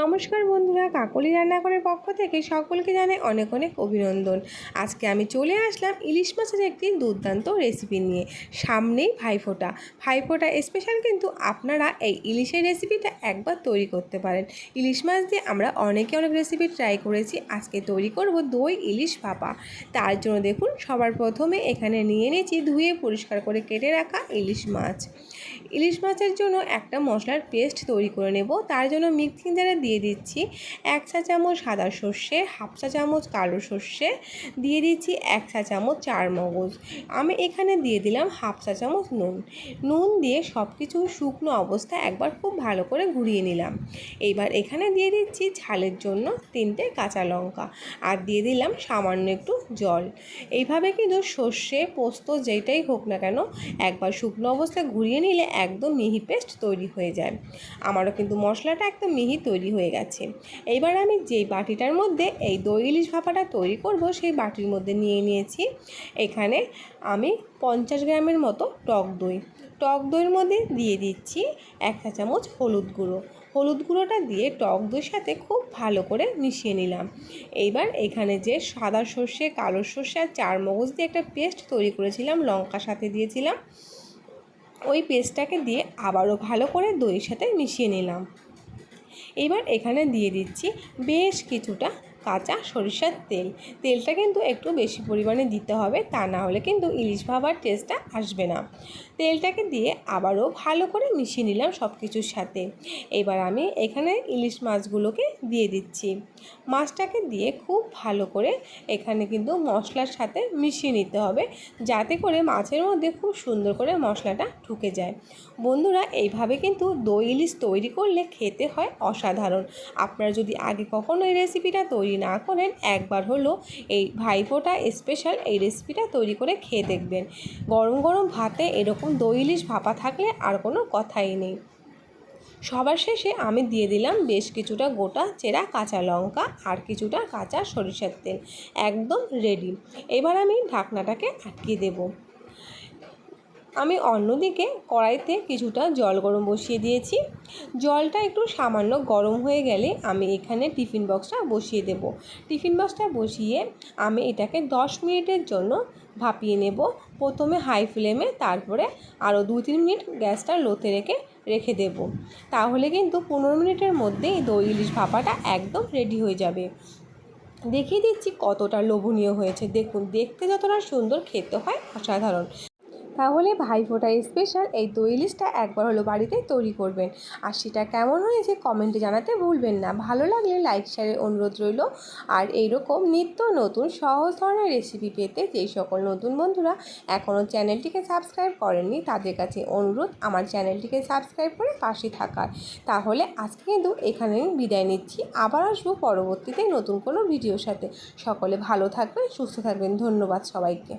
নমস্কার বন্ধুরা, কাকলি রান্নাঘরের পক্ষ থেকে সকলকে জানাই অনেক অনেক অভিনন্দন। আজকে আমি চলে আসলাম ইলিশ মাছের একটি দুর্দান্ত রেসিপি নিয়ে। সামনেই ভাইফোঁটা। ভাইফোঁটা স্পেশাল কিন্তু আপনারা এই ইলিশের রেসিপিটা একবার তৈরি করতে পারেন। ইলিশ মাছ দিয়ে আমরা অনেকে অনেক রেসিপি ট্রাই করেছি। আজকে তৈরি করব দই, ইলিশ ভাপা তার জন্য দেখুন, সবার প্রথমে এখানে নিয়ে নিয়েছি ধুয়ে পরিষ্কার করে কেটে রাখা ইলিশ মাছ। ইলিশ মাছের জন্য একটা মশলার পেস্ট তৈরি করে নেব। তার জন্য মিক্সিং জারে দিয়ে দিচ্ছি এক চা চামচ সাদা সর্ষে, হাফ চা চামচ কালো সর্ষে, দিয়ে দিচ্ছি এক চা চামচ চার মগজ আমি এখানে দিয়ে দিলাম হাফ চা চামচ নুন। নুন দিয়ে সব কিছু শুকনো অবস্থায় একবার খুব ভালো করে ঘুরিয়ে নিলাম। এইবার এখানে দিয়ে দিচ্ছি ঝালের জন্য তিনটে কাঁচা লঙ্কা আর দিয়ে দিলাম সামান্য একটু জল। এইভাবে কিন্তু সর্ষে, পোস্ত যেটাই হোক না কেন একবার শুকনো অবস্থায় ঘুরিয়ে নিলে একদম মিহি পেস্ট তৈরি হয়ে যায়। আমারও কিন্তু মশলাটা একদম মিহি তৈরি হয়ে গেছে। এইবার আমি যেই বাটিটার মধ্যে এই দই ইলিশ ভাপাটা তৈরি করব, সেই বাটির মধ্যে নিয়ে নিয়েছি। এখানে আমি পঞ্চাশ গ্রামের মতো টক দই। টক দইয়ের মধ্যে দিয়ে দিচ্ছি এক চা চামচ হলুদ গুঁড়ো। হলুদ গুঁড়োটা দিয়ে টক দইয়ের সাথে খুব ভালো করে মিশিয়ে নিলাম। এইবার এখানে যে সাদা সর্ষে, কালো সর্ষে আর চার মগজ দিয়ে একটা পেস্ট তৈরি করেছিলাম লঙ্কা সাথে দিয়েছিলাম। ওই পেস্টটাকে দিয়ে আবারও ভালো করে দইয়ের সাথে মিশিয়ে নিলাম। এবার এখানে দিয়ে দিচ্ছি বেশ কিছুটা কাঁচা সরিষার তেল। তেলটা কিন্তু একটু বেশি পরিমাণে দিতে হবে, তা না হলে কিন্তু ইলিশ ভাবার টেস্টটা আসবে না। তেলটাকে দিয়ে আবারও ভালো করে মিশিয়ে নিলাম সব কিছুর সাথে। এবার আমি এখানে ইলিশ মাছগুলোকে দিয়ে দিচ্ছি। মাছটাকে দিয়ে খুব ভালো করে এখানে কিন্তু মশলার সাথে মিশিয়ে নিতে হবে, যাতে করে মাছের মধ্যে খুব সুন্দর করে মশলাটা ঢুকে যায়। বন্ধুরা, এইভাবে কিন্তু দই ইলিশ তৈরি করলে খেতে হয় অসাধারণ। আপনারা যদি আগে কখনো এই রেসিপিটা তৈরি না করেন, একবার হলো এই ভাইফোঁটা স্পেশাল এই রেসিপিটা তৈরি করে খেয়ে দেখবেন। গরম গরম ভাতে এরকম দই, ইলিশ ভাপা থাকলে আর কোনো কথাই নেই। সবার শেষে আমি দিয়ে দিলাম বেশ কিছুটা গোটা চেরা কাঁচা লঙ্কা আর কিছুটা কাঁচা সরিষার তেল, একদম রেডি এবার আমি ঢাকনাটাকে আটকিয়ে দেবো। আমি অন্যদিকে কড়াইতে কিছুটা জল গরম বসিয়ে দিয়েছি। জলটা একটু সামান্য গরম হয়ে গেলে আমি এখানে টিফিন বক্সটা বসিয়ে দেব। টিফিন বক্সটা বসিয়ে আমি এটাকে দশ মিনিটের জন্য ভাপিয়ে নেব। প্রথমে হাই ফ্লেমে, তারপরে আরও দু তিন মিনিট গ্যাসটা লোতে রেখে রেখে দেব। তাহলে কিন্তু পনেরো মিনিটের মধ্যেই দই ইলিশ ভাপাটা একদম রেডি হয়ে যাবে। দেখিয়ে দিচ্ছি কতটা লোভনীয় হয়েছে। দেখুন, দেখতে যতটা সুন্দর, খেতে হয় অসাধারণ। তাহলে ভাইফোঁটা স্পেশাল এই দই ইলিশটা একবার হলো বাড়িতে তৈরি করবেন। আর সেটা কেমন হয়েছে কমেন্টে জানাতে ভুলবেন না। ভালো লাগলে লাইক শেয়ারের অনুরোধ রইল। আর এইরকম নিত্য নতুন সহজ ধরনের রেসিপি পেতে যেই সকল নতুন বন্ধুরা এখনও চ্যানেলটিকে সাবস্ক্রাইব করেননি, তাদের কাছে অনুরোধ আমার চ্যানেলটিকে সাবস্ক্রাইব করে পাশে থাকার। তাহলে আজকে কিন্তু এখানে বিদায় নিচ্ছি। আবার আসব পরবর্তীতে নতুন কোনো ভিডিওর সাথে। সকলে ভালো থাকবেন, সুস্থ থাকবেন। ধন্যবাদ সবাইকে।